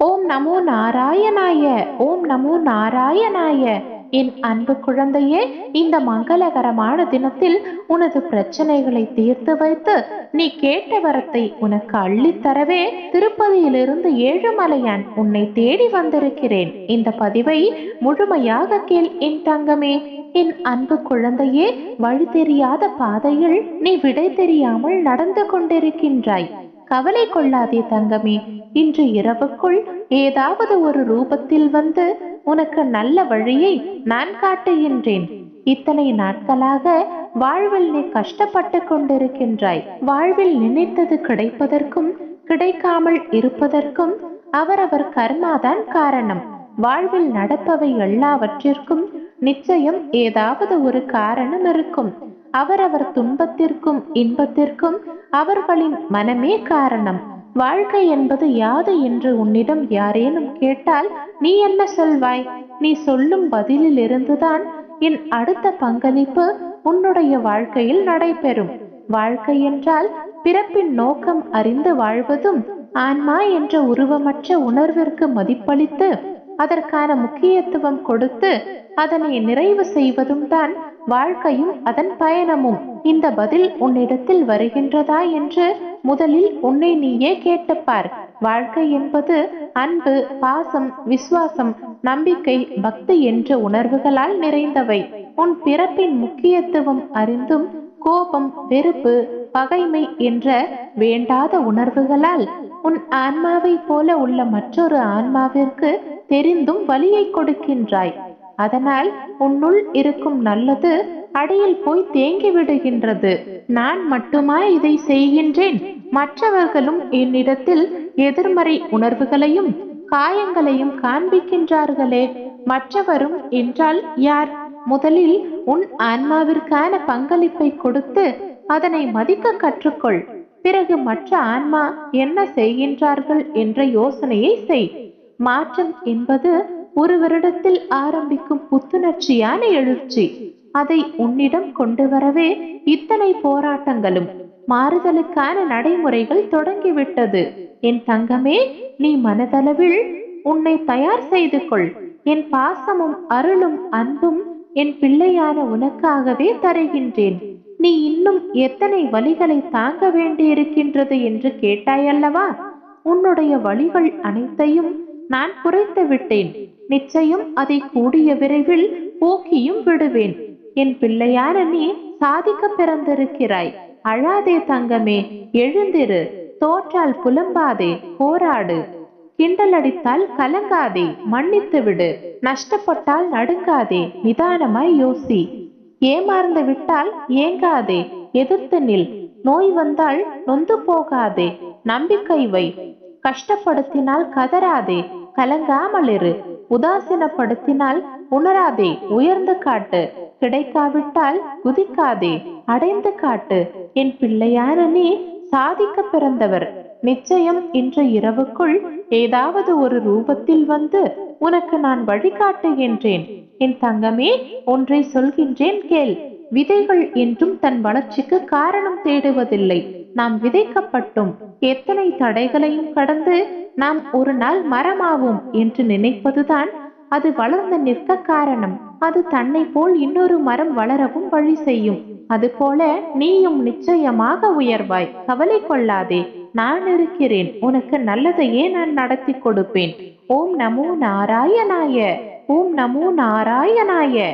ஓம் நமோ நாராயணாய ஓம் நமோ நாராயணாய. என் அன்பு குழந்தையே இந்த மங்களகரமான தினத்தில் உனது பிரச்சனைகளை தீர்த்து வைத்து நீ கேட்ட வரத்தை உனக்கு அள்ளித்தரவே திருப்பதியிலிருந்து ஏழுமலையான் உன்னை தேடி வந்திருக்கிறேன். இந்த பதிவை முழுமையாக கேள் என் தங்கமே. என் அன்பு குழந்தையே வழி தெரியாத பாதையில் நீ விடை தெரியாமல் நடந்து கொண்டிருக்கின்றாய். கவலை கொள்ளாதே தங்கமே. இன்று இரவுக்குள் ஏதாவது ஒரு ரூபத்தில் வந்து உனக்கு நல்ல வழியை நான் காட்டுகின்றேன். இத்தனை நாட்களாக வாழ்வில் நீ கஷ்டப்பட்டு கொண்டிருக்கின்றாய். வாழ்வில் நினைத்தது கிடைப்பதற்கும் கிடைக்காமல் இருப்பதற்கும் அவரவர் கர்மாதான் காரணம். வாழ்வில் நடப்பவை எல்லாவற்றிற்கும் நிச்சயம் ஏதாவது ஒரு காரணம் இருக்கும். அவரவர் துன்பத்திற்கும் இன்பத்திற்கும் அவர்களின் மனமே காரணம். வாழ்க்கை என்பது யாது என்று உன்னிடம் யாரேனும் கேட்டால் நீ என்ன சொல்வாய்? நீ சொல்லும் பதிலில் இருந்துதான் என் அடுத்த பங்களிப்பு உன்னுடைய வாழ்க்கையில் நடைபெறும். வாழ்க்கை என்றால் பிறப்பின் நோக்கம் அறிந்து வாழ்வதும் ஆன்மா என்ற உருவமற்ற உணர்விற்கு மதிப்பளித்து அதற்கான முக்கியத்துவம் கொடுத்து அதனை நிறைவு செய்வதும் தான் வாழ்க்கையும் அதன் பயணமும் இந்த பதில் உன்னிடத்தில் வருகின்றதா என்று முதலில் உன்னை நீயே கேட்டுப்பார். வாழ்க்கை என்பது அன்பு பாசம் விசுவாசம் நம்பிக்கை பக்தி என்ற உணர்வுகளால் நிறைந்தவை. உன் பிறப்பின் முக்கியத்துவம் அறிந்தும் கோபம் வெறுப்பு பகைமை என்ற வேண்டாத உணர்வுகளால் உன் ஆன்மாவை போல உள்ள மற்றொரு ஆன்மாவிற்கு தெரிந்தும் வழியை கொடுக்கின்றாய். அதனால் உன்னுள் இருக்கும் நல்லது அடியில் போய் தேங்கி விடுகின்றது. நான் மட்டுமா இதை செய்கின்றேன்? மற்றவர்களும் என்னிடத்தில் எதிர்மறை உணர்வுகளையும் காயங்களையும் காண்பிக்கின்றார்களே. மற்றவரும் என்றால் யார்? முதலில் உன் ஆன்மாவிற்கான பங்களிப்பை கொடுத்து அதனை மதிக்க கற்றுக்கொள். பிறகு மற்ற ஆன்மா என்ன செய்கின்றார்கள் என்ற யோசனையை செய். மாற்றம் என்பது ஒரு வருடத்தில் ஆரம்பிக்கும் புத்துணர்ச்சியான எழுச்சி. அதை உன்னிடம் கொண்டு வரவே இத்தனை போராட்டங்களும் மாறுதலுக்கான நடைமுறைகள் தொடங்கிவிட்டது. என் தங்கமே நீ மனதளவில் உன்னை தயார் செய்து கொள். என் பாசமும் அருளும் அன்பும் என் பிள்ளையான உனக்காகவே தருகின்றேன். நீ இன்னும் எத்தனை வழிகளை தாங்க வேண்டியிருக்கின்றது என்று கேட்டாயல்லவா? உன்னுடைய வழிகள் அனைத்தையும் நான் குறைத்து விட்டேன் நிச்சயம் அதை கூடிய விரைவில் போக்கியும் விடுவேன். என் பிள்ளையான நீ சாதிக்க பிறந்திருக்கிறாய். அழாதே தங்கமே எழுந்திரு. தோற்றால் புலம்பாதே போராடு. கிண்டலடித்தால் கலங்காதே மன்னித்து விடு. நஷ்டப்பட்டால் நடுங்காதே நிதானமாய் யோசி. ஏமாறந்து விட்டால் ஏங்காதே எதிர்த்து நில். நோய் வந்தால் நொந்து போகாதே நம்பிக்கை வை. கஷ்டப்படுத்தினால் கதறாதே கலங்காமல் இரு உதாசீனப்படுத்தினால் உணராதே உயர்ந்து காட்டு. கிடைக்காவிட்டால் குதிக்காதே அடைந்து காட்டு. என் பிள்ளையான நீ சாதிக்க பிறந்தவர். நிச்சயம் இன்று இரவுக்குள் ஏதாவது ஒரு ரூபத்தில் வந்து உனக்கு நான் வழிகாட்டுகின்றேன் என் தங்கமே ஒன்றை சொல்கின்றேன் கேள். விதைகள் என்றும் தன் வளர்ச்சிக்கு காரணம் தேடுவதில்லை. நாம் விதைக்கப்பட்டோம் எத்தனை தடைகளையும் கடந்து நாம் ஒரு நாள் மரமாவோம் என்று நினைப்பதுதான் அது வளர்ந்து நிற்க காரணம். அது தன்னை போல் இன்னொரு மரம் வளரவும் வழி செய்யும். அதுபோல நீயும் நிச்சயமாக உயர்வாய். கவலை கொள்ளாதே. நான் இருக்கிறேன். உனக்கு நல்லதையே நான் நடத்தி கொடுப்பேன். ஓம் நமோ நாராயணாய. ஓம் நமோ நாராயணாய.